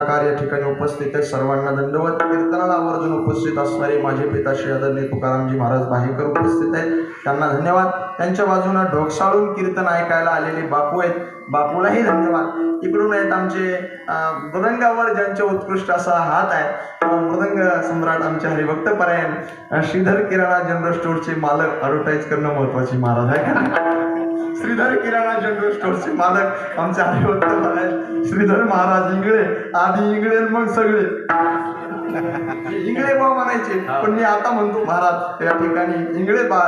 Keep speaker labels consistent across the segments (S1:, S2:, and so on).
S1: कार्य या ठिकाणी उपस्थित आहे सर्वांना दंडवत कीर्तनाला आवर्जून उपस्थित असणारे माझे पिता श्री आदरणीय तुकारामजी महाराज बाहेकर उपस्थित आहेत. त्यांना धन्यवाद. त्यांच्या बाजूनं ढोकसाळून कीर्तन ऐकायला आलेले बापू आहेत. बापूलाही धन्यवाद. इकडून आहेत आमचे मृदंगावर ज्यांचे उत्कृष्ट असा हात आहे मृदंग सम्राट आमचे हरिभक्त परायण श्रीधर किराणा जनरल स्टोअरचे मालक ॲडव्हर्टाईज करणं महत्त्वाचे महाराज आहे. का श्रीधर किराणा जनरल स्टोअरचे मालक आमचे हरिभक्त परायण श्रीधर महाराज इंगळे आधी इंगळे मग सगळे. इंगळे बा म्हणायचे पण मी आता म्हणतो महाराज या ठिकाणी इंगळे बा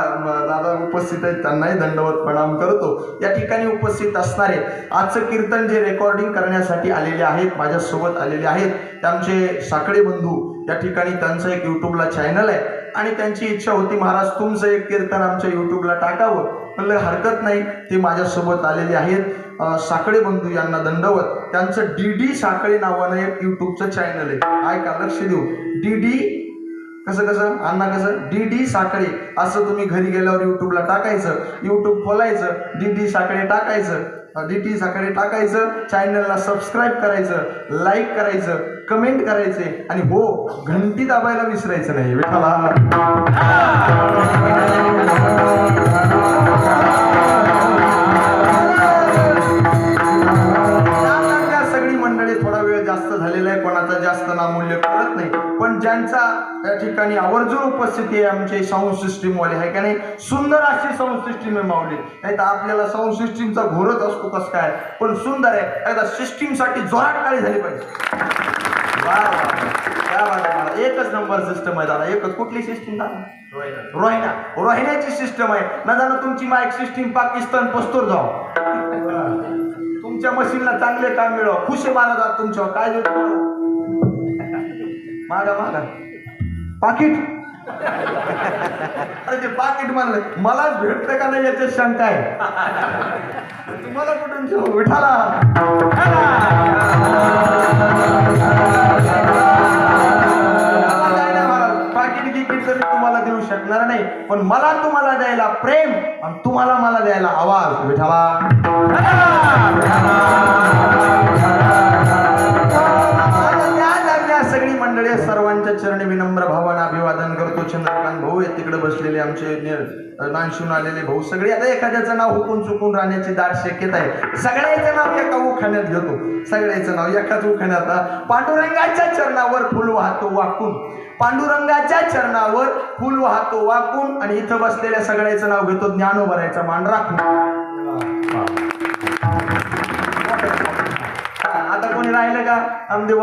S1: दादा उपस्थित आहेत त्यांनाही दंडवत प्रणाम करतो. या ठिकाणी उपस्थित असणारे आजचं कीर्तन जे रेकॉर्डिंग करण्यासाठी आलेले आहेत माझ्यासोबत आलेले आहेत ते आमचे साकडे बंधू या ठिकाणी त्यांचं एक युट्यूबला चॅनल आहे. आणि त्यांची इच्छा होती महाराज तुमचं एक कीर्तन आमच्या युट्यूबला टाकावं. म्हणलं हरकत नाही ते माझ्यासोबत आलेले आहेत. साखळे बंधू यांना दंडवत त्यांचं डी डी साखळे नावानं एक युट्यूबचं चॅनल आहे. ऐका का लक्ष देऊ. डी डी कसं कसं? अण्णा कसं? D D Sakhale. असं तुम्ही घरी गेल्यावर युट्यूबला टाकायचं. युट्यूब खोलायचं. डी डी साखळे टाकायचं. डी टी साखळे टाकायचं. चॅनलला सबस्क्राईब करायचं. लाईक करायचं. कमेंट करायचे. आणि हो घंटी दाबायला विसरायचं नाही. विठाला जास्त झालेला आहे. कोणाचा जास्त नामूल्य कळत नाही. पण ज्यांचा या ठिकाणी आवर्जून उपस्थिती आहे आमचे साऊंड सिस्टीम वाले आहे का नाही? सुंदर अशी साऊंड सिस्टीम आहे माऊली. नाही तर आपल्याला साऊंड सिस्टीमचा घोरच असतो कसं काय? पण सुंदर आहे. एकदा सिस्टीमसाठी जोरात काळी झाली पाहिजे. त्या एकच नंबर सिस्टम आहे दादा. एकच कुठली सिस्टीम दादा? रोहिणा. रोहिण्याची सिस्टम आहे. ना दादा तुमची माईक सिस्टीम पाकिस्तान पस्तूर जाऊ तुमच्या मशीनला चांगले काम मिळव. खुशी मानतात तुमच्यावर. काय देऊ मागा मागा. पाकिट. अरे ते पाकिट म्हणलं. मलाच भेटतं का नाही याच्यात शंका आहे? तुम्हाला कुठून ठेवू? विठाला मला नाही तुम्हाला देऊ शकणार नाही. पण मला तुम्हाला द्यायला प्रेम आणि तुम्हाला मला द्यायला आवाज. विठाला सर्वांच्या चरणी विनम्र भावानं अभिवादन करतो. चंद्रकांत भाऊ आहेत तिकडे बसलेले आमचे नि- नानशून आलेले भाऊ. सगळे आता एखाद्याचं नाव हुकून चुकून राहण्याची दाट शक्यता आहे. सगळ्याचं नाव एका उखाण्यात घेतो. सगळ्याचं नाव एकाच उखाण्यात पांडुरंगाच्या चरणावर फुल वाहतो वाकून. पांडुरंगाच्या चरणावर फुल वाहतो वाकून आणि इथं बसलेल्या सगळ्याचं नाव घेतो ज्ञानोबरायचा मान राखून. आता कोणी राहिलं का? आमदेव